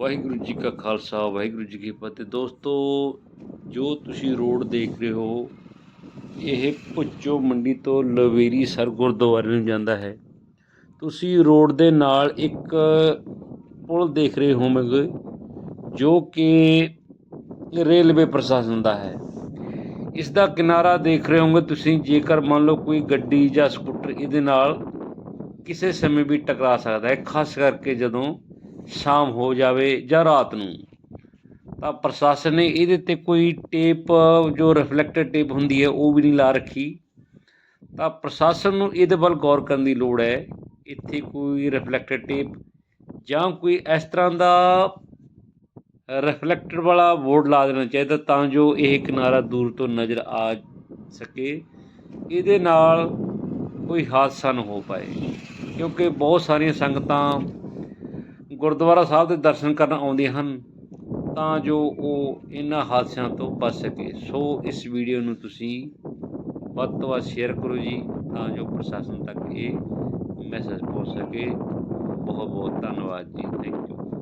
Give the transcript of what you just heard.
ਵਾਹਿਗੁਰੂ ਜੀ ਕਾ ਖਾਲਸਾ, ਵਾਹਿਗੁਰੂ ਜੀ ਕੀ ਫਤਿਹ। ਦੋਸਤੋ, ਜੋ ਤੁਸੀਂ ਰੋਡ ਦੇਖ ਰਹੇ ਹੋ, ਇਹ ਭੁੱਚੋ ਮੰਡੀ ਤੋਂ ਲਵੇਰੀ ਸਰ ਗੁਰਦੁਆਰੇ ਨੂੰ ਜਾਂਦਾ ਹੈ। ਤੁਸੀਂ ਰੋਡ ਦੇ ਨਾਲ ਇੱਕ ਪੁਲ ਦੇਖ ਰਹੇ ਹੋਵੋਗੇ, ਜੋ ਕਿ ਰੇਲਵੇ ਪ੍ਰਸ਼ਾਸਨ ਦਾ ਹੈ। ਇਸ ਦਾ ਕਿਨਾਰਾ ਦੇਖ ਰਹੇ ਹੋਗੇ ਤੁਸੀਂ, ਜੇਕਰ ਮੰਨ ਲਓ ਕੋਈ ਗੱਡੀ ਜਾਂ ਸਕੂਟਰ ਇਹਦੇ ਨਾਲ ਕਿਸੇ ਸਮੇਂ ਵੀ ਟਕਰਾ ਸਕਦਾ ਹੈ। ਖਾਸ ਕਰਕੇ ਜਦੋਂ ਸ਼ਾਮ ਹੋ ਜਾਵੇ ਜਾਂ ਰਾਤ ਨੂੰ, ਤਾਂ ਪ੍ਰਸ਼ਾਸਨ ਨੇ ਇਹਦੇ ਤੇ ਕੋਈ ਟੇਪ, ਜੋ ਰਿਫਲੈਕਟਰ ਟੇਪ ਹੁੰਦੀ ਹੈ, ਉਹ ਵੀ ਨਹੀਂ ਲਾ ਰੱਖੀ। ਤਾਂ ਪ੍ਰਸ਼ਾਸਨ ਨੂੰ ਇਹਦੇ ਵੱਲ ਗੌਰ ਕਰਨ ਦੀ ਲੋੜ ਹੈ, ਇੱਥੇ ਕੋਈ ਰਿਫਲੈਕਟਰ ਟੇਪ ਜਾਂ ਕੋਈ ਇਸ ਤਰ੍ਹਾਂ ਦਾ ਰਿਫਲੈਕਟਰ ਵਾਲਾ ਬੋਰਡ ਲਾ ਦੇਣਾ ਚਾਹੀਦਾ ਤਾਂ ਜੋ ਇਹ ਕਿਨਾਰਾ ਦੂਰ ਤੋਂ ਨਜ਼ਰ ਆ ਸਕੇ। ਇਹਦੇ ਨਾਲ ਕੋਈ ਹਾਦਸਾ ਨਾ ਹੋ ਪਾਏ, ਕਿਉਂਕਿ ਬਹੁਤ ਸਾਰੀਆਂ ਸੰਗਤਾਂ ਗੁਰਦੁਆਰਾ ਸਾਹਿਬ ਦੇ ਦਰਸ਼ਨ ਕਰਨ ਆਉਂਦੇ ਹਨ, ਤਾਂ ਜੋ ਉਹ ਇਹਨਾਂ ਹਾਦਸਿਆਂ ਤੋਂ ਬਚ ਸਕੇ। ਸੋ ਇਸ ਵੀਡੀਓ ਨੂੰ ਤੁਸੀਂ ਵੱਧ ਤੋਂ ਵੱਧ ਸ਼ੇਅਰ ਕਰੋ ਜੀ, ਤਾਂ ਜੋ ਪ੍ਰਸ਼ਾਸਨ ਤੱਕ ਇਹ ਮੈਸੇਜ ਪਹੁੰਚ ਸਕੇ। ਬਹੁਤ ਬਹੁਤ ਧੰਨਵਾਦ ਜੀ ਥੈਂਕ ਯੂ